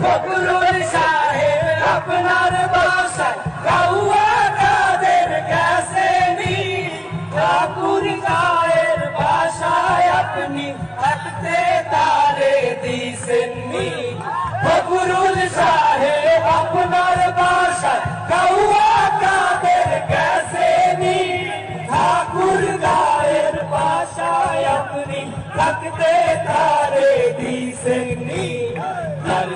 बबुलोन अपना बासाई कौआ तादेर कैसे नी ठाकुर कायर भाषाय अपनी, हटते तारे दी सिन्नी बबुलोन साहेब, अपना बासाई कौआ कैसे नी ठाकुर कायर भाषाय अपनी, हटते तारे दी सिन्नी তার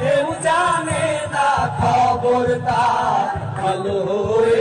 কেউ জানে না খবর তার ভালো হয়ে